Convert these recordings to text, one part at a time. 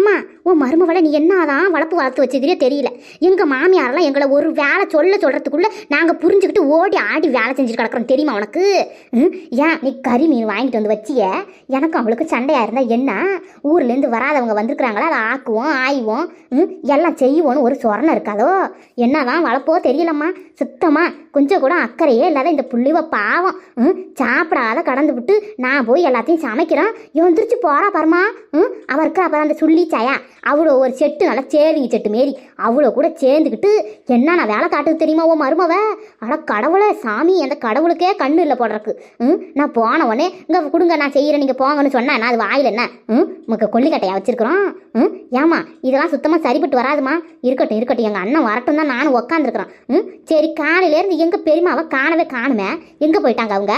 ஏம்மா உன் மருமவளை நீ என்னதான் வளர்ப்பு வளர்த்து வச்சுக்கிறியோ தெரியல. எங்கள் மாமியாரெல்லாம் எங்களை ஒரு வேலை சொல்ல சொல்கிறதுக்குள்ளே நாங்கள் புரிஞ்சுக்கிட்டு ஓடி ஆடி வேலை செஞ்சுட்டு கிடக்குறோம். தெரியுமா உனக்கு? ம், ஏன் நீ கறி மீன் வாங்கிட்டு வந்து வச்சிய? எனக்கும் அவளுக்கு சண்டையாக இருந்தால் என்ன? ஊர்லேருந்து வராதவங்க வந்திருக்கிறாங்களா? அதை ஆக்குவோம் ஆய்வோம். ம், எல்லாம் செய்வோன்னு ஒரு சொரணம் இருக்காதோ? என்னதான் வளர்ப்போ தெரியலம்மா. சுத்தமா கொஞ்சம் கூட அக்கறையே இல்லாத இந்த புள்ளிவ பாவம். ம், சாப்பிடாத கடந்து விட்டு நான் போய் எல்லாத்தையும் சமைக்கிறேன். எந்திரிச்சு போறா பரமா ம்? அவருக்கு அப்புறம் அந்த சுள்ளி சாயா. அவ்வளோ ஒரு செட்டு நல்லா சேவிங்க செட்டு மாரி. அவ்வளோ கூட சேர்ந்துக்கிட்டு என்ன நான் வேலை காட்டுது தெரியுமா ஓ மருமவ? ஆனால் கடவுளை சாமி அந்த கடவுளுக்கே கண்ணு இல்லை போடுறக்கு ம் நான் போன உடனே இங்கே கொடுங்க நான் செய்கிறேன் நீங்கள் போங்கன்னு சொன்னேன் நான் அது வாயில் என்ன? ம் உங்களுக்கு கொல்லிக்கட்டையா வச்சுருக்குறோம். ம் ஏமா இதெல்லாம் சுத்தமாக சரிப்பட்டு வராதுமா? இருக்கட்டும் இருக்கட்டும் எங்கள் அண்ணன் வரட்டும் தான் நானும் உக்காந்துருக்குறேன் ம் சரி காலையிலேருந்து எங்கள் பெரியமாவை காணவே காணுமே? எங்கே போயிட்டாங்க அவங்க?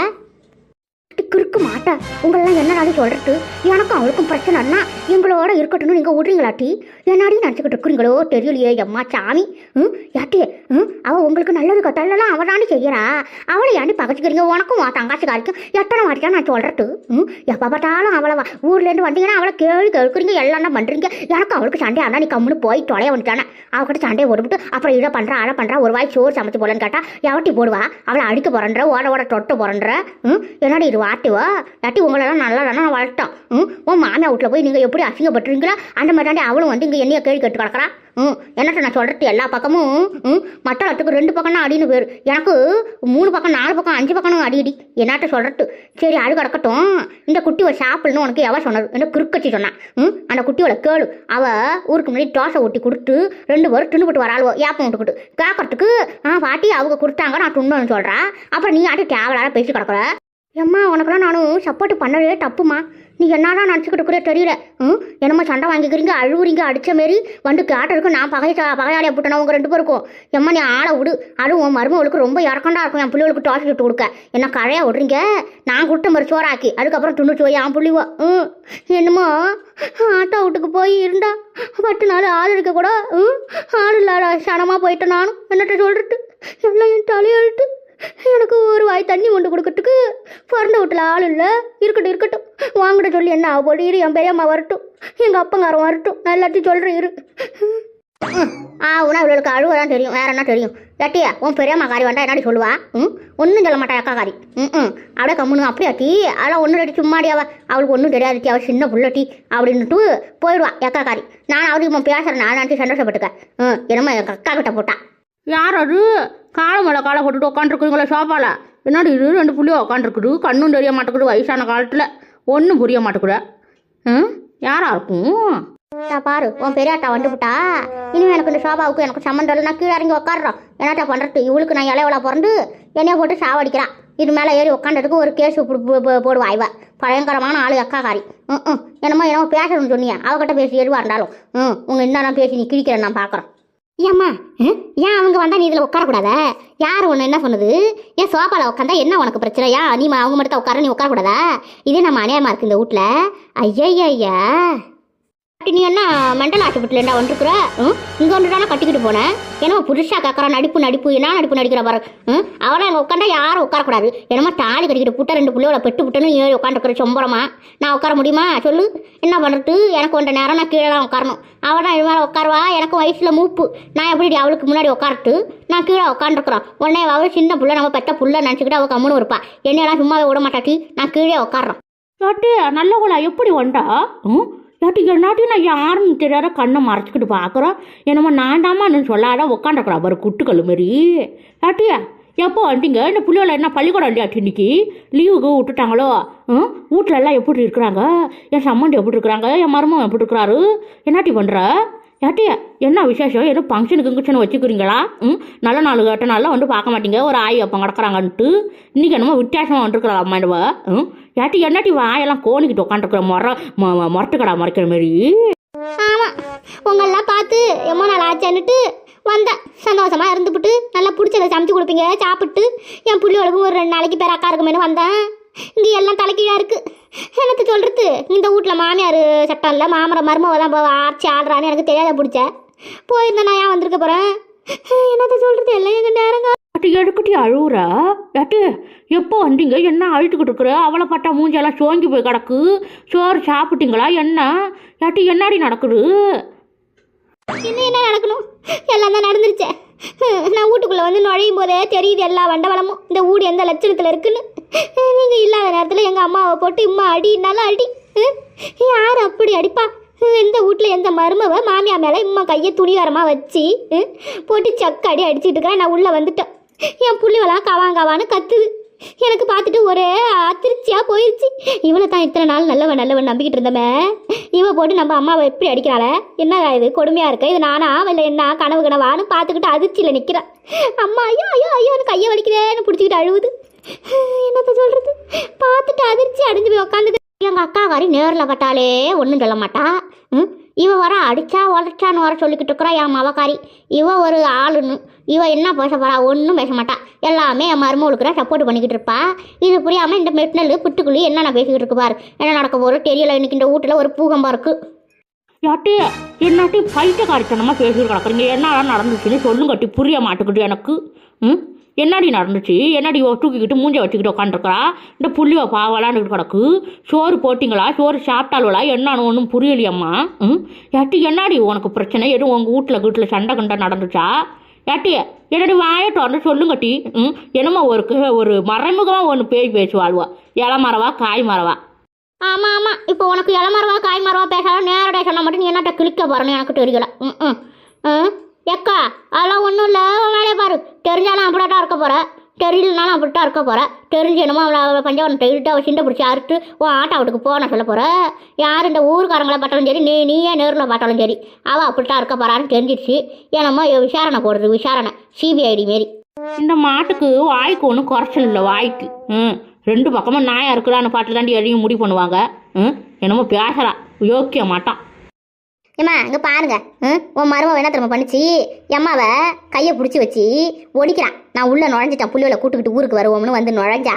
கிறுக்கு மாட்டா. உங்களெல்லாம் என்னடாலும் சொல்றது? எனக்கும் அவளுக்கும் பிரச்சனைன்னா எங்களோட இருக்கட்டும்னு நீங்கள் விடுறீங்களாட்டி என்னாடி நினச்சிக்கிட்டு இருக்கிறீங்களோ தெரியலையே எம்மா சாமி. ம் யாட்டி ம் அவள் உங்களுக்கு நல்லது கட்டலாம் அவளாண்டி செய்கிறா அவளை ஏண்டி பகச்சிக்கிறீங்க? உனக்கும் உன் தங்காச்சிக்காரிக்கும் எத்தனை வாட்டி நான் சொல்றது? ம் எப்போ பார்த்தாலும் அவளை வா ஊர்லேருந்து வந்தீங்கன்னா அவளை கேள்வி கேட்குறீங்க எல்லாம் தான் பண்ணுறீங்க எனக்கு அவளுக்கு சண்டை ஆனால் நீ கம்முன்னு போய் தொலைய வந்துட்டானே. அவகிட்ட சண்டையை போட்டுவிட்டு அப்புறம் இதை பண்ணுறா அதை பண்ணுறா ஒரு வாய் சோறு சமைச்சு போலன்னு கேட்டா எவட்டி போடுவா? அவளை அடிக்க போறன்ற ஓட ஓட தொட்ட போறன்ற ம் என்னடி இது வாட்டுவா? இல்லாட்டி உங்களெல்லாம் நல்லா தானே நான் வளர்த்தோம் ம்? உன் மாமியா வீட்டில் போய் நீங்கள் எப்படி அசிங்கப்பட்டுருங்களா அந்த மாதிரி தாண்டி அவளும் வந்து இங்கே என்னைய கேள்வி கேட்டு கிடக்குறா ம்? என்னட்ட நான் சொல்கிறது எல்லா பக்கமும்? ம்? மட்டத்துக்கு ரெண்டு பக்கம் தான் அடின்னு பேர். எனக்கு மூணு பக்கம் நாலு பக்கம் அஞ்சு பக்கம் அடி அடி. என்னாட்ட சொல்கிறது சரி அது கிடக்கட்டும் இந்த குட்டியோட சாப்பிடணும் உனக்கு எவ சொன்னது? என்ன குறுக்கச்சி சொன்னான் ம்? அந்த குட்டியோட கேளு. அவ ஊருக்கு முன்னாடி தோசை ஊட்டி கொடுத்து ரெண்டு பேரும் தின்னுபட்டு வராளுவோ. ஏப்பம் விட்டுக்கிட்டு கேட்கறதுக்கு ஆ பாட்டி அவங்க கொடுத்தாங்க நான் துண்ணுன்னு சொல்கிறா அப்புறம் நீ ஆட்டி தேவையில்லாத பேசி கிடக்குற? ஏம்மா உனக்கெல்லாம் நானும் சப்போர்ட் பண்ணவே தப்புமா நீ என்னதான் நினச்சிக்கிட்டு இருக்கிறே தெரியல. ம்? என்னமோ சண்டை வாங்கிக்கிறீங்க அழுவுறீங்க அடித்த மாரி வந்து கேட்டிருக்கும் நான் பகை பகையாளியை போட்டேன் உங்க ரெண்டு பேருக்கும்? எம்மா நீ ஆளை விடு. அதுவும் உன் மருமகளுக்கு ரொம்ப இறக்கண்டா இருக்கும். என் பிள்ளைகளுக்கு டாஸ் விட்டு கொடுக்க. என்ன கழையாக விடுறீங்க? நான் கொடுத்த மாதிரி சோறாக்கி. அதுக்கப்புறம் துண்டுச்சு போய் என் புள்ளிவோ. ம்? என்னமோ ஆட்டோ வீட்டுக்கு போய் இருந்தா பத்து நாள் ஆள் இருக்க கூட ம்? ஆள் இல்லாத சனமாக போயிட்டேன் நானும். என்னட்ட சொல்லிட்டு எல்லாம் என் தலையெழுத்து எனக்கு ஒரு வாய் தண்ணி கொண்டு கொடுக்கறதுக்கு பிறந்த வீட்டில் ஆள் இல்லை. இருக்கட்டும் இருக்கட்டும். வாங்கிட்ட சொல்லி என்ன ஆக போடு இரு என் பெரியம்மா வரட்டும். எங்கள் அப்பங்காரன் வரட்டும். நான் எல்லாத்தையும் சொல்கிறேன் இரு. ஆ உனா இவளுக்கு அழுவ தான் தெரியும். வேற என்ன தெரியும்? லட்டியா உன் பெரியம்மா காரி வந்தா என்னடி சொல்லுவா? ம்? ஒன்றும் சொல்ல மாட்டா அக்கா காரி. ம் ம். அப்படியே கம்முனு அப்படியா டீ. அதெல்லாம் ஒன்றும் ரெடி சும்மாடி அவள் அவளுக்கு ஒன்றும் தெரியாது டீ. அவள் சின்ன புள்ள டீ அப்படின்னுட்டு போயிடுவா எக்கா காரி. நான் அவளுக்கு இப்போ பேசுகிறேன் நான் நினச்சி சந்தோஷப்பட்டுக்க. ம் என்னமோ எங்கள் அக்கா கிட்ட போட்டா. யார் அது? காலம் மேலே காலை போட்டுட்டு உட்காந்துருக்குறீங்களா சோஃபால என்னடி இது ரெண்டு புள்ளியும் உட்காந்துருக்குது கண்ணும் தெரிய மாட்டேங்குது வயசான காலத்தில். ஒன்றும் புரிய மாட்டேங்குது. ம்? யாரா இருக்கும்? பாரு உன் பெரியாட்டா வந்துவிட்டா இனிமே எனக்கு இந்த சோபாவுக்கு எனக்கு சம்மந்தம் இல்லை. நான் கீழே இறங்கி உட்காடுறோம் என்னட்டா பண்ணுறது இவளுக்கு நான் இலையவளா பிறந்து? என்னைய போட்டு சாவடிக்கிறான் இது மேலே ஏறி உட்காந்ததுக்கு ஒரு கேஸ் போடுவா இவ. பயங்கரமான ஆளு அக்காக்காரி ம் ம். என்னமோ என்னமோ பேசணும்னு சொன்னியா. அவகிட்ட பேசி எதுவாக இருந்தாலும். ம் உங்கள் என்னென்ன பேசி நீ கிழிக்கிறேன் நான் பார்க்குறேன் ஏம்மா? ஏன் அவங்க வந்தா நீ இதில் உட்காரக்கூடாதா? யார் ஒன்று என்ன சொன்னது? ஏன் சோஃபாவில் உட்காந்தா என்ன உனக்கு பிரச்சனை? ஏன் நீ அவங்க மட்டும் தான் உட்கார நீ உட்காரக்கூடாதா? இதே நம்ம அநியாயமாக இருக்கு இந்த வீட்டில் ஐயா நீ என்ன மெண்டல் ஆஸ்பத்திரிலேண்டா வந்துருக்குற? ம்? இங்கே வந்து தானே கட்டிக்கிட்டு போனேன் என்னமோ புதுசாக கேட்குற நடிப்பு நடிப்பு என்ன நடிப்பு நடிக்கிற பாரு. ம்? அவளை அங்கே உட்காந்தா யாரும் உட்காரக்கூடாது. என்னமோ தாலி கட்டிக்கிட்டு புட்ட ரெண்டு பிள்ளையோட பெட்டு புட்டுன்னு ஏறி உட்காந்துருக்குற சொம்பரமா. நான் உட்கார முடியுமா? சொல்லு. என்ன பண்ணுறது எனக்கு கொஞ்ச நேரம் நான் கீழே தான் உட்காரணும். அவள் தான் இது மேலே உட்காருவா? எனக்கு வயசில் மூப்பு. நான் எப்படி அவளுக்கு முன்னாடி உட்காரட்டு? நான் கீழே உட்காந்துருக்குறோம் உடனே அவள் சின்ன புள்ள நம்ம பெத்த புள்ள நினச்சிக்கிட்டு அவள் கம்முன்னு இருப்பா. என்னையெல்லாம் சும்மாவே விட மாட்டாட்டி நான் கீழே உட்காடுறோம் யாட்டி நல்லவளா எப்படி வந்தா? ம்? யாட்டி என்னாட்டி நான் யாருன்னு தெரியாத கண்ணை மறைச்சிக்கிட்டு பார்க்குறோம் என்னமோ நான் தாமான்னு சொல்லாத உட்காந்துருக்குறா பாரு குட்டுக்கல் மாரி நாட்டியா எப்போ வந்தீங்க? இந்த புள்ளியோல என்ன பள்ளிக்கூடம் இல்லையாட்டி இன்னைக்கு? லீவுக்கு விட்டுட்டாங்களோ? ம் வீட்ல எல்லாம் எப்படி இருக்கிறாங்க? என் சம்மந்தி எப்படி இருக்கிறாங்க? என் மருமகன் எப்படி இருக்கிறாரு? என்னாட்டி பண்ணுற யாட்டியா என்ன விசேஷம்? எதுவும் ஃபங்க்ஷனுக்கு கிங்ஷன் வச்சுக்கிறீங்களா? ம் நல்ல நாள் கேட்ட நாளில் வந்து பார்க்க மாட்டீங்க. ஒரு ஆய் அப்போ கிடக்குறாங்கன்ட்டு. இன்றைக்கி என்னமோ வித்தியாசமாக வந்துருக்குறா அம்மாடுவா ம் ஏட்டி என்னாட்டி வாயெல்லாம் கோணிக்கிட்டு உட்காந்துருக்குற முற முரட்டு கடை மறைக்கிற மாதிரி ஆமாம் உங்களெல்லாம் பார்த்து எம்மா நாள் ஆச்சான்னுட்டு வந்தேன். சந்தோஷமாக இருந்துபிட்டு நல்லா பிடிச்சத சமைச்சு கொடுப்பீங்க சாப்பிட்டு என் புள்ளியோளுக்கும் ஒரு ரெண்டு நாளைக்கு பேர் அக்கா இருக்குமேனு வந்தேன். இங்கே எல்லாம் தலைக்கீழாக இருக்குது எனக்கு சொல்கிறது இந்த வீட்டில் மாமியார் சட்டம் இல்லை மாமர மருமவ தான் ஆட்சி ஆடுறான்னு எனக்கு தெரியாத பிடிச்ச. போயிருந்தேன் நான் ஏன் வந்திருக்க போகிறேன் என்னத்த சொல்கிறது எல்லாம் எங்கள் நேரங்க. எதுக்கிட்டி அழுவுற. ஏட்டி எப்போ வந்தீங்க? என்ன அழுத்துக்கிட்டு இருக்கிற? அவளை பட்டா மூஞ்செல்லாம் சோங்கி போய் கிடக்கு. சோறு சாப்பிட்டீங்களா? என்ன? ஏட்டி என்னடி நடக்குது? இன்னும் என்ன நடக்கணும்? எல்லாம் தான் நடந்துருச்சே. ஹம், நான் வீட்டுக்குள்ளே வந்து நுழையும் போதே தெரியுது எல்லா வண்டவளமும். இந்த வீடு எந்த லட்சணத்தில் இருக்குன்னு. நீங்கள் இல்லாத நேரத்தில் எங்கள் அம்மாவை போட்டு இம்மா அடினாலும் அடி. யார் அப்படி அடிப்பா? எந்த இந்த வீட்டில் எந்த மருமவ மாமியா மேலே இம்மா கையை துணிகரமாக வச்சு போட்டு சக்க அடி அடிச்சிட்டு இருக்கிறேன் நான் உள்ளே வந்துட்டேன். என் புள்ளிவெல்லாம் கவான் கவான்னு கத்துது. எனக்கு பார்த்துட்டு ஒரே அதிர்ச்சியாக போயிடுச்சு இவனை தான் இத்தனை நாள் நல்லவன் நல்லவன் நம்பிக்கிட்டு இருந்தமே. இவன் போட்டு நம்ம அம்மாவை எப்படி அடிக்கிறாள? என்ன இது கொடுமையாக இருக்கு? இது நானா இல்லை என்ன கனவு கனவான்னு பார்த்துக்கிட்டு அதிர்ச்சியில் நிற்கிறேன் அம்மா ஐயோ ஐயோ ஐயோன்னு கையை வலிக்கிறேன்னு பிடிச்சிக்கிட்டு அழுவுது. என்னத்த சொல்கிறது பார்த்துட்டு அதிர்ச்சி அடைஞ்சு போய் உக்காந்துக்கு எங்கள் அக்கா வரி நேரில் பட்டாலே ஒன்றும் சொல்ல மாட்டா. ம்? இவன் வர அடிச்சா உழைச்சான்னு வர சொல்லிக்கிட்டு இருக்கிறா என் மவக்காரி. இவன் ஒரு ஆளுன்னு. இவன் என்ன பேச போகிறா ஒன்றும் பேச மாட்டா. எல்லாமே என் மருமகளுக்கு சப்போர்ட் பண்ணிக்கிட்டு இருப்பா. இது புரியாமல் இந்த மெட்னல் புட்டுக்குள்ளி என்னென்ன பேசிக்கிட்டு இருப்பார் என்ன நடக்க போகிறோம் தெரியல. இன்னைக்கு இந்த வீட்டில் ஒரு பூகம்பம் இருக்குது யாட்டி என்னாட்டி பைத்தியக்காரித்தனமாக பேசிட்டு கிடக்குறீங்க? என்ன நடந்துச்சுன்னு சொல்லுங்கட்டி புரிய மாட்டேங்குது எனக்கு. ம்? என்னடி நடந்துச்சு? என்னடி தூக்கிக்கிட்டு மூஞ்ச வச்சுக்கிட்டு உட்காந்துருக்குறா இந்த புள்ளிவ பாவலான்னு கிடக்கு. சோறு போட்டிங்களா? சோறு சாப்பிட்டாலுவலா என்னன்னு ஒன்றும் புரியலையம்மா. ம்? யாட்டி என்னாடி உனக்கு பிரச்சனை? எதுவும் உங்கள் வீட்டில் வீட்டில் சண்டை கண்டை நடந்துச்சா? ஏட்டி என்னடி வாயிட்டு வந்து சொல்லுங்கட்டி ம்? என்னமோ ஒரு ஒரு மறைமுகமாக ஒன்று பேய் பேசுவாள்வா. இலை மரவா காய் மரவா ஆமாம் ஆமாம் இப்போ உனக்கு இளமரவா காய் மரவா பேசாலும் நேரடியாக சொன்னால் மட்டும் நீ என்னட்ட கிளிக்க போகிறேன்னு எனக்கு தெரியல. ம் ம். எக்கா அதெல்லாம் ஒன்றும் இல்லை. வேலையை பாரு. தெரிஞ்சாலும் அப்படியாட்டா இருக்க போகிற தெரியலனாலும் அப்படித்தான் இருக்க போற. தெரிஞ்சு என்னமோ அவளை பஞ்சவரம் டைட்டு அவள் சிண்டை பிடிச்சி அறுத்து உன் ஆட்டோ அவட்டுக்கு போன சொல்ல போகிற யார் இந்த ஊருக்காரங்களை பார்த்தாலும் சரி நீ நீயே நேரில் பார்த்தாலும் சரி அவள் அப்படித்தான் இருக்க போகிறான்னு தெரிஞ்சிடுச்சு என்னமோ விசாரணை போடுறது விசாரணை. சிபிஐடி மாரி. இந்த மாட்டுக்கு வாய்க்கு ஒன்றும் குறைச்சல் இல்லை வாய்க்கு. ம். ரெண்டு பக்கமும் நாயாக இருக்கலான்னு பாட்டு தாண்டி எதையும் முடிவு பண்ணுவாங்க. ம். என்னமோ பேசுகிறா யோக்கிய மாட்டான். ஏம்மா இங்கே பாருங்க. ம் உன் மருமவ என்ன திரும்ப பண்ணிச்சு? எம்மாவை கையை பிடிச்சி வச்சு ஒடிக்கிறான். நான் உள்ளே நுழைஞ்சிட்டேன். புள்ளியோல கூட்டுக்கிட்டு ஊருக்கு வருவோம்னு வந்து நுழைஞ்சா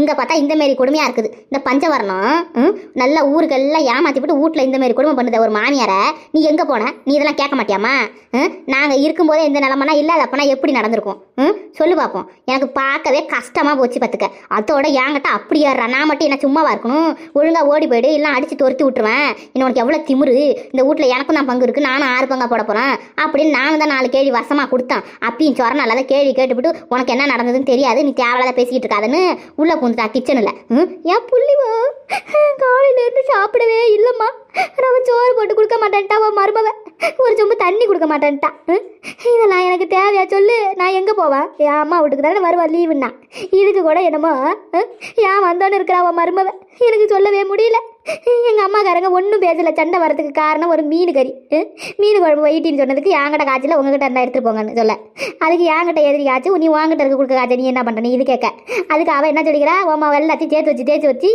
இங்கே பார்த்தா இந்த மாரி கொடுமையாக இருக்குது. இந்த பஞ்சவரணம் ம் நல்லா ஊருக்கெல்லாம் ஏமாற்றி விட்டு வீட்டில் இந்த மாரி கொடுமை பண்ணுத. ஒரு மாமியாரை நீ எங்கே போன? நீ இதெல்லாம் கேட்க மாட்டியாமா ம் நாங்கள் இருக்கும்போதே இந்த நிலமனா இல்லாத அப்பனா எப்படி நடந்திருக்கும்? ம் சொல்லு பார்ப்போம் எனக்கு பார்க்கவே கஷ்டமாக போச்சு பார்த்துக்க. அதோட என்கிட்ட அப்படி ஏறா நான் மட்டும் என்ன சும்மாவா இருக்கணும்? ஒழுங்காக ஓடி போயிடு. இல்லை அடித்து துரத்தி விட்டுருவேன். இன்னும் உனக்கு எவ்வளோ திமிரு? இந்த வீட்டில் எனக்கும் தான் பங்கு இருக்குது நானும் ஆறு பங்கா போட போகிறேன் அப்படின்னு நானும் தான் நாலு கேள்வி வசமாக கொடுத்தேன். அப்படின்னு சொல்கிறேன் நல்லா கேள்வி கேட்டுவிட்டு உனக்கு என்ன நடந்ததுன்னு தெரியாது நீ தேவையில்லாத பேசிக்கிட்டு இருக்காதுன்னு உள்ளே பூந்துட்டா கிச்சனில் ம் ஏன் புள்ளிவா காலையிலேருந்து சாப்பிடவே இல்லைம்மா. நம்ம சோறு போட்டு கொடுக்க மாட்டேன்ட்டா உன் மருமவ. ஒரு சொம்பு தண்ணி கொடுக்க மாட்டேன்ட்டா. ம்? இதெல்லாம் எனக்கு தேவையா சொல்லு? நான் எங்கே போவேன்? என் அம்மா வீட்டுக்கு தானே வருவா லீவுன்னா இதுக்கு கூட என்னமோ ஏன் வந்தோன்னு இருக்கிறா உன் மருமவ. எனக்கு சொல்லவே முடியல. எங்கள் அம்மாக்காரங்க ஒன்றும் பேசலை. சண்டை வரதுக்கு காரணம் ஒரு மீன் கறி. மீன் குழம்பு வைட்டின்னு சொன்னதுக்கு என்கிட்ட காய்ச்சல உங்ககிட்ட இருந்தால் எடுத்துட்டு போங்கன்னு சொல்ல. அதுக்கு என்கிட்ட எதிரி காய்ச்சி நீ வாங்கிட்ட இருக்க கொடுக்க காய்ச்சல் நீ என்ன பண்ணுற நீ இது கேட்க. அதுக்கு அவள் என்ன சொல்லிக்கிறா? உன் எல்லாத்தையும் சேர்த்து வச்சு தேய்ச்சி வச்சு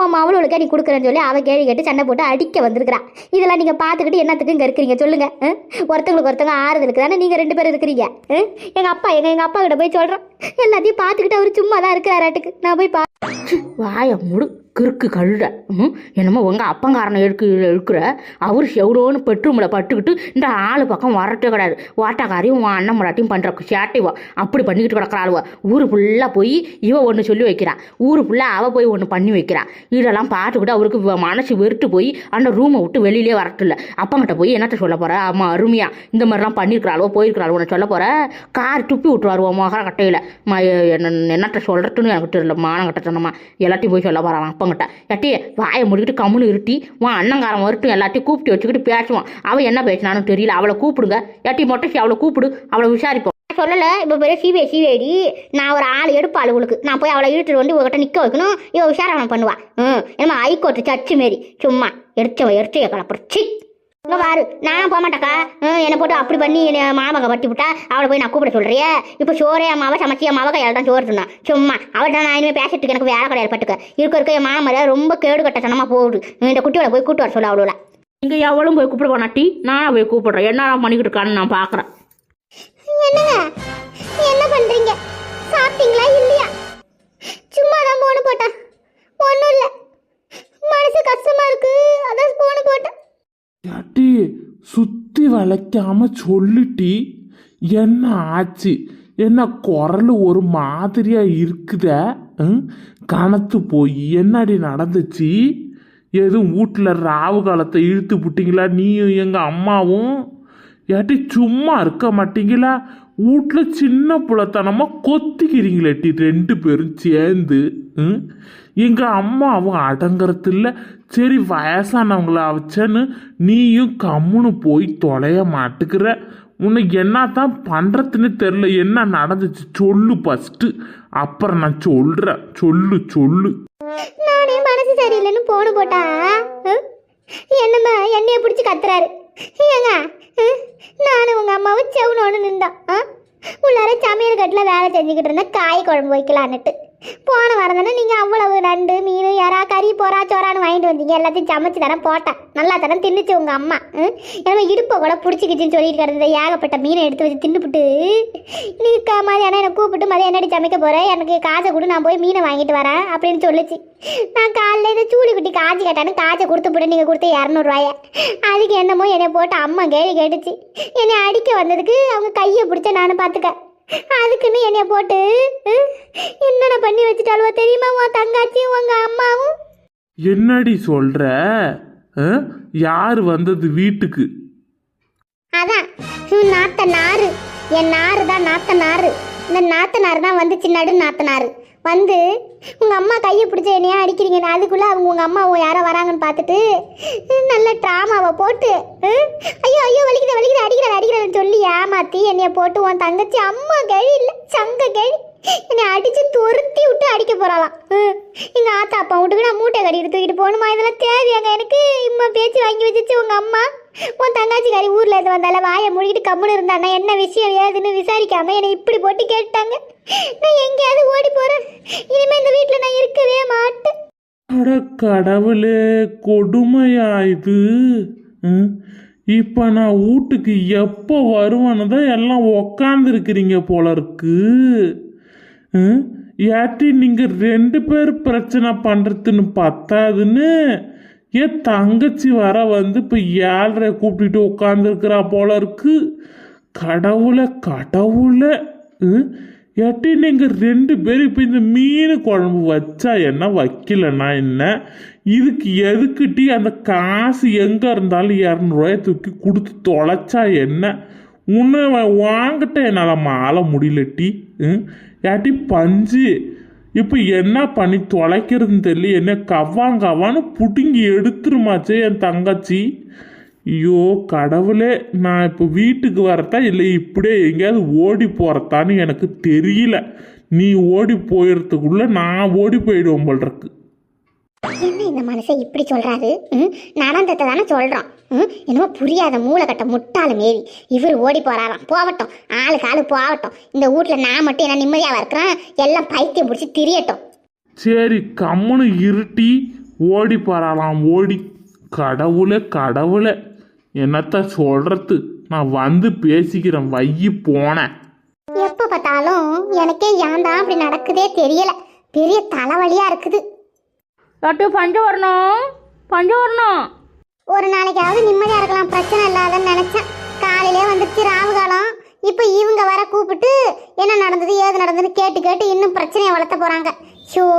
உன் மாவளுக்கு நீ கொடுக்குறேன்னு சொல்லி அவள் கேள்வி கேட்டு சண்டை போட்டு அடிக்க வந்திருக்கிறான் இதெல்லாம் நீங்கள் பார்த்துக்கிட்டு என்னத்துக்கு இங்கே இருக்கிறீங்க? சொல்லுங்க. ஒருத்தங்களுக்கு ஒருத்தங்க ஆறுதலுக்கு தானே நீங்கள் ரெண்டு பேரும் இருக்கிறீங்க. எங்கள் அப்பா எங்கள் எங்கள் அப்பா கிட்ட போய் சொல்கிறோம் எல்லாத்தையும் பார்த்துக்கிட்டு அவர் சும்மா தான் இருக்கிறாராட்டுக்கு. நான் போய் பா வாய முடு. கிறுக்கு கழுட என்னமோ உங்கள் அப்பங்காரனை எடுக்கு எழுக்கிற அவர் எவ்வளோன்னு பெட்ரூமில் பட்டுக்கிட்டு இந்த ஆள் பக்கம் வரட்டே கிடையாது. வாட்டாக்காரையும் உன் அண்ணன் முடாட்டியும் பண்ணுற சேட்டைவா அப்படி பண்ணிக்கிட்டு கிடக்குறாளுவா ஊர் ஃபுல்லாக போய் இவ ஒன்று சொல்லி வைக்கிறா. ஊர் ஃபுல்லாக அவள் போய் ஒன்று பண்ணி வைக்கிறா. இதெல்லாம் பார்த்துக்கிட்டு அவருக்கு வ- மனசு வெறுத்து போய் அந்த ரூமை விட்டு வெளியிலே வரட்டில்ல. அப்பங்கிட்ட போய் என்னத்த சொல்ல போகிற அம்மா அருமையா. இந்த மாதிரிலாம் பண்ணியிருக்கிறாளுவோ போயிருக்கிறாளோ உன்னை சொல்ல போகிற கார் துப்பி விட்டுருவாருவோம் மகர கட்டையில். என்ன என்னத்த சொல்கிறதுன்னு எனக்கு தெரியல. மானங்கட்டத்தனமா. எல்லாத்தையும் போய் சொல்ல போகிறான் அப்பங்கிட்ட. எட்டி வாயை முடிக்கிட்டு கம்முன்னு இருட்டி உன் அண்ணங்காரன் வரட்டும் எல்லாத்தையும் கூப்பிட்டு வச்சுக்கிட்டு பேசுவான். அவன் என்ன பேசினான்னு தெரியல. அவளை கூப்பிடுங்க. எட்டி மொட்டைச்சி அவளை கூப்பிடு. அவளை விசாரிப்போம். சொல்லல இப்போ பெரிய சிபிஐ சிபிஐடி நான் ஒரு ஆள் எடுப்பாள் உங்களுக்கு நான் போய் அவளை இழுத்துட்டு வந்து உங்ககிட்ட நிற்க வைக்கணும். இவ விசாரணை பண்ணுவா. ம் என்னமா ஹைகோர்ட்டு சர்ச்சு மாரி. சும்மா எரிச்சவன் எரிச்சையை கலப்புற சி. இங்க பாரு நான் போக மாட்டேக்கா என்னை போட்டு அப்படி பண்ணி என்னை மாமங்க பட்டி விட்டா அவளை போய் நான் கூப்பிட சொல்றியே? இப்போ சோறே அம்மாவை சமைச்சி அம்மாவை கையால் தான் சோறு சொன்னான் சும்மா அவள்கிட்ட நான் இனிமேல் பேசிட்டு எனக்கு வேலை கிடையாது பட்டுக்க. இருக்க இருக்க என் மாமரை ரொம்ப கேடு கட்டத்தனமா போகுது இந்த குட்டியோட போய் கூட்டு வர சொல்ல அவ்வளோல இங்கே எவளும் போய் கூப்பிடுவான் நாட்டி நானும் போய் கூப்பிடுறேன். என்ன பண்ணிக்கிட்டு இருக்கான்னு நான் பார்க்குறேன் என்னங்க? என்ன பண்றீங்க? சாப்பிட்டீங்களா இல்லையா? சும்மா தான் போன போட்டேன். ஒன்றும் இல்லை. மனசு கஷ்டமா இருக்கு. அதான் போன போட்டேன். ஏட்டி சுத்தி வளைக்காம சொல்லிட்டி என்ன ஆச்சு என்ன குரல் ஒரு மாதிரியா இருக்குத ம்? போய் என்னடி நடந்துச்சு எதுவும் வீட்டில் ராவு காலத்தை இழுத்து விட்டீங்களா நீயும் எங்கள் அம்மாவும் ஏட்டி சும்மா இருக்க மாட்டீங்களா வீட்டில் சின்ன புலத்தனமாக கொத்திக்கிறீங்களேட்டி ரெண்டு பேரும் சேர்ந்து ம்? அம்மா அம்மாவும் அடங்கறது சரி வயசானவங்கள வச்சேன்னு நீயும் கம்முன்னு போய் தொலைய மாட்டுக்கிற. உன்னை என்னதான் பண்ணுறதுன்னு தெரில என்ன நடந்துச்சு சொல்லு ஃபஸ்ட்டு அப்புறம் நான் சொல்கிறேன் சொல்லு சொல்லு. நானே மனசு சரியில்லைன்னு போன போட்டா என்னம்மா என்னைய பிடிச்சி கத்துறாரு. ஏங்க? நானும் உங்க அம்மாவும் செவனோன்னு நின்றோம் ஆ? உள்ளார சமையல் கட்டில் வேலை செஞ்சுக்கிட்டு இருந்தேன் காய் குழம்பு வைக்கலான்னுட்டு. போன வாரம் தானே நீங்கள் அவ்வளவு சோறா சோறான்னு வாங்கிட்டு வந்தீங்க எல்லாத்தையும் சமைச்சு தானே போட்டேன். நல்லா தானே தின்னுச்சு உங்கள் அம்மா. ம்? இடுப்பை கூட பிடிச்சிக்கிச்சின்னு சொல்லிட்டு கிடந்தது. ஏகப்பட்ட மீனை எடுத்து வச்சு தின்னுபிட்டு நீ க மதியானம் என்னை கூப்பிட்டு மதியம் என்னடி சமைக்க போகிறேன் எனக்கு காசை கொடு நான் போய் மீனை வாங்கிட்டு வரேன் அப்படின்னு சொல்லுச்சு. நான் காலையில் இந்த சூடி குட்டி காய்ச்சி கேட்டானு காய்ச்சை கொடுத்து போட்டு நீங்கள் கொடுத்த இரநூறுவாய. அதுக்கு என்னமோ என்னை போட்டு அம்மா கேள்வி கேட்டுச்சு. என்னை அடிக்க வந்ததுக்கு அவங்க கையை பிடிச்ச நானும் பார்த்துக்க. அதுக்குன்னு என்னைய போட்டு ம், என்னென்ன பண்ணி வச்சுட்டாலுவோ தெரியுமா? உன் தங்காச்சியும் உங்கள் அம்மாவும்? என்னடி சொல்ற? யார் வந்தது வீட்டுக்கு? அதான். உன் நாத்த நாறு என் நாறு தான் நாத்த நாறு இந்த நாத்த நாறு தான் வந்துச்சு நடு நாத்த நாறு வந்து உங்க அம்மா கையை பிடிச்ச என்னையா அடிக்கிறீங்க? அதுக்குள்ள அவங்க உங்க அம்மா யாரோ வராங்கன்னு பார்த்துட்டு நல்ல ட்ராமாவை போட்டு ம், ஐயோ ஐயோ வலிக்குது வலிக்குது அடிக்கிறாரு அடிக்கிறாருன்னு சொல்லி ஏமாத்தி என்னைய போட்டு உன் தங்கச்சி அம்மா கழி இல்லை சங்க கழி என்னை அடிச்சு துருத்தி விட்டு அடிக்க போறாளாம். ம், எங்க ஆத்தா அப்பா வீட்டுக்கு நான் மூட்டை கட்டிட்டு தூக்கிட்டு போகணுமா? இதெல்லாம் தேவையாங்க. எனக்கு இம்மா பேச்சு வாங்கி வச்சிச்சு உங்க அம்மா. உன் தங்காச்சிக்காரி ஊர்ல இருந்து வந்தால வாயை மூடிக்கிட்டு கம்முன்னு இருந்தானா என்ன விஷயம் ஏதுன்னு விசாரிக்காம என்னை இப்படி போட்டு கேட்டாங்க நான் எங்கேயாவது ஓடி போறேன். இனிமே இந்த வீட்டில் நான் இருக்கவே மாட்டேன். அட கடவுளே கொடுமையா இது ம்? நான் வீட்டுக்கு எப்போ வருவேன்னு தான் எல்லாம் உக்காந்துருக்கிறீங்க போல இருக்கு. ஏட்டி நீங்கள் ரெண்டு பேர் பிரச்சனை பண்ணுறதுன்னு பத்தாதுன்னு என் தங்கச்சி வர வந்து இப்போ ஏழரை கூப்பிட்டுட்டு உட்காந்துருக்கிறா போல இருக்கு கடவுளை கடவுளை ம்? ஏட்டி நீங்கள் ரெண்டு பேரும் இப்போ இந்த மீன் குழம்பு வச்சா என்ன வைக்கலன்னா என்ன இதுக்கு எதுக்கிட்டி அந்த காசு எங்கே இருந்தாலும் இரநூறுவாய தூக்கி கொடுத்து தொலைச்சா என்ன உன்னை வாங்கிட்ட என்னால் மாலை முடியலட்டி ம் ஏட்டி பஞ்சு. இப்போ என்ன பண்ணி தொலைக்கிறதுன்னு தெரியல. என்ன கவ்வாங்கவான்னு புடுங்கி எடுத்துருமாச்சே என் தங்கச்சி. ஐயோ கடவுளே நான் இப்போ வீட்டுக்கு வரத்தா இல்லை இப்படியே எங்கேயாவது ஓடி போகிறதான்னு எனக்கு தெரியல. நீ ஓடி போயிடுறதுக்குள்ளே நான் ஓடி போயிடுவோம் போல் இருக்கு. என்ன இந்த மனுஷன் இப்படி சொல்றாரு? ம், நடந்ததை தானே சொல்றோம் ம், என்னமோ புரியாத மூளைக்கட்ட முட்டாள மேவி இவர் ஓடி போறாராம். போகட்டும். ஆளுக்கு ஆளு போகட்டும். இந்த வீட்ல நான் மட்டும் என்ன நிம்மதியாக இருக்கிறேன்? எல்லாம் பைத்தியம் பிடிச்சி திரியட்டும். சரி கம்முன்னு இருட்டி ஓடி போறாளாம். ஓடி. கடவுளே கடவுளே. என்னத்த சொல்றது? நான் வந்து பேசிக்கிறேன். வையி போனேன். எப்போ பார்த்தாலும் எனக்கே ஏன் தான் அப்படி நடக்குதே தெரியல. பெரிய தலைவலியா இருக்குது. லட்டு பஞ்சு வரணும். பஞ்சு வரணும். ஒரு நாளைக்காவது நிம்மதியாக இருக்கலாம். பிரச்சனை இல்லாதன்னு நினைச்சேன். காலையிலே வந்துருச்சு ராவு காலம். இப்போ இவங்க வர கூப்பிட்டு என்ன நடந்தது ஏது நடந்ததுன்னு கேட்டு கேட்டு இன்னும் பிரச்சனையை வளர்த்த போகிறாங்க ஷோ.